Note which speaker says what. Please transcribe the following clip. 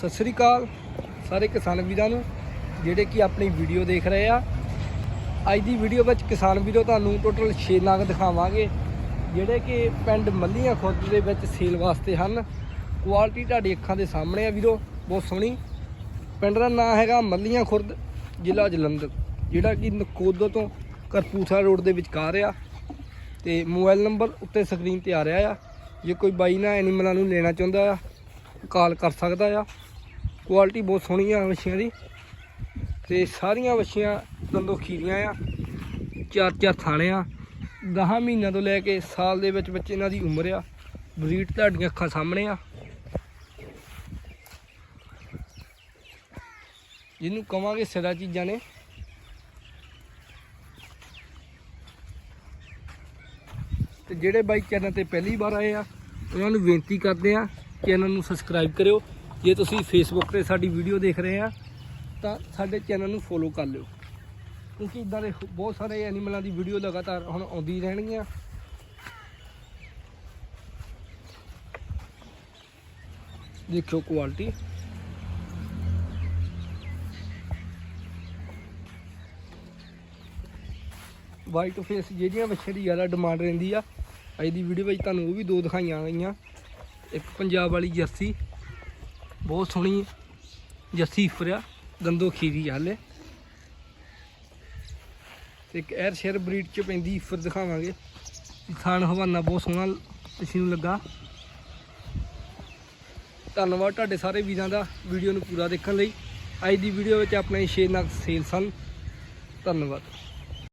Speaker 1: ਸਤਿ ਸ੍ਰੀ ਅਕਾਲ ਸਾਰੇ ਕਿਸਾਨ ਵੀਰਾਂ ਨੂੰ, ਜਿਹੜੇ ਕਿ ਆਪਣੀ ਵੀਡੀਓ ਦੇਖ ਰਹੇ ਆ। ਅੱਜ ਦੀ ਵੀਡੀਓ ਵਿੱਚ ਕਿਸਾਨ ਵੀਰੋ ਤੁਹਾਨੂੰ ਟੋਟਲ 6 ਨਗ ਦਿਖਾਵਾਂਗੇ, ਜਿਹੜੇ ਕਿ ਪਿੰਡ ਮੱਲੀਆਂ ਖੁਰਦ ਦੇ ਵਿੱਚ ਸੇਲ ਵਾਸਤੇ ਹਨ। ਕੁਆਲਿਟੀ ਤੁਹਾਡੀ ਅੱਖਾਂ ਦੇ ਸਾਹਮਣੇ ਆ ਵੀਰੋ, ਬਹੁਤ ਸੋਹਣੀ। ਪਿੰਡ ਦਾ ਨਾਮ ਹੈਗਾ ਮੱਲੀਆਂ ਖੁਰਦ, ਜ਼ਿਲ੍ਹਾ ਜਲੰਧਰ, ਜਿਹੜਾ ਕਿ ਨਕੋਦੋ ਤੋਂ ਕਰਪੂਥਲਾ ਰੋਡ ਦੇ ਵਿਚਕਾਰ ਆ। ਤੇ ਮੋਬਾਈਲ ਨੰਬਰ ਉੱਤੇ ਸਕਰੀਨ ਤੇ ਆ ਰਿਹਾ ਆ। ਜੇ ਕੋਈ ਬਾਈ ਨਾ ਐਨੀਮਲਾਂ ਨੂੰ ਲੈਣਾ ਚਾਹੁੰਦਾ ਆ, ਕਾਲ ਕਰ ਸਕਦਾ ਆ। ਕੁਆਲਿਟੀ ਬਹੁਤ ਸੋਹਣੀ ਆ ਵੱਛੀਆਂ ਦੀ। ਤੇ ਸਾਰੀਆਂ ਵੱਛੀਆਂ ਦੰਦੋਂ ਖੀਰੀਆਂ ਆ, ਚਾਰ ਚਾਰ ਥਾਣੇ ਆ। 10 ਮਹੀਨਿਆਂ ਤੋਂ ਲੈ ਕੇ ਸਾਲ ਦੇ ਵਿੱਚ ਵਿੱਚ ਇਹਨਾਂ ਦੀ ਉਮਰ ਆ। ਬਰੀਡ ਤੁਹਾਡੀਆਂ ਅੱਖਾਂ ਸਾਹਮਣੇ ਆ। ਜਿਹਨੂੰ ਕਵਾਂਗੇ ਸਿਰਾ ਚੀਜ਼ਾਂ ਨੇ। ਤੇ ਜਿਹੜੇ ਬਾਈ ਚੈਨਲ ਤੇ ਪਹਿਲੀ ਵਾਰ ਆਏ ਆ, ਉਹਨਾਂ ਨੂੰ ਬੇਨਤੀ ਕਰਦੇ ਆ ਚੈਨਲ ਨੂੰ ਸਬਸਕ੍ਰਾਈਬ ਕਰਿਓ। ਜੇ ਤੁਸੀਂ ਫੇਸਬੁੱਕ ਤੇ ਸਾਡੀ ਵੀਡੀਓ ਦੇਖ ਰਹੇ ਆ, ਤਾਂ ਸਾਡੇ ਚੈਨਲ ਨੂੰ ਫੋਲੋ ਕਰ ਲਿਓ। ਕਿਉਂਕਿ ਇਦਾਂ ਦੇ ਬਹੁਤ ਸਾਰੇ ਐਨੀਮਲਾਂ ਦੀ ਵੀਡੀਓ ਲਗਾਤਾਰ ਹੁਣ ਆਉਂਦੀ ਰਹਿਣਗੀਆਂ। ਦੇਖਿਓ ਕੁਆਲਿਟੀ ਵਾਈਟ ਫੇਸ ਜਿਹੜੀਆਂ ਵੱਛੇ ਦੀ ਜ਼ਿਆਦਾ ਡਿਮਾਂਡ ਰਹਿੰਦੀ ਆ, ਅੱਜ ਦੀ ਵੀਡੀਓ ਵਿੱਚ ਤੁਹਾਨੂੰ ਉਹ ਵੀ ਦੋ ਦਿਖਾਈਆਂ ਗਈਆਂ। ਇੱਕ ਪੰਜਾਬ ਵਾਲੀ ਜਰਸੀ। ਬਹੁਤ ਸੋਹਣੀ ਜਰਸੀ ਫਰਿਆ ਦੰਦੋ ਖੀਰੀ ਆ ਹਲੇ। ਤੇ ਇੱਕ ਐਰ ਸ਼ੇਰ ਬਰੀਡ ਚ ਪੈਂਦੀ, ਫਿਰ ਦਿਖਾਵਾਂਗੇ। ਵੀ ਹਵਾਨਾ ਬਹੁਤ ਸੋਹਣਾ ਇਸ ਨੂੰ ਲੱਗਾ। ਧੰਨਵਾਦ ਤੁਹਾਡੇ ਸਾਰੇ ਵੀਰਾਂ ਦਾ ਵੀਡੀਓ ਨੂੰ ਪੂਰਾ ਦੇਖਣ ਲਈ। ਅੱਜ ਦੀ ਵੀਡੀਓ ਵਿੱਚ ਆਪਣੇ 6 ਨਗ ਸੇਲ ਸਨ। ਧੰਨਵਾਦ।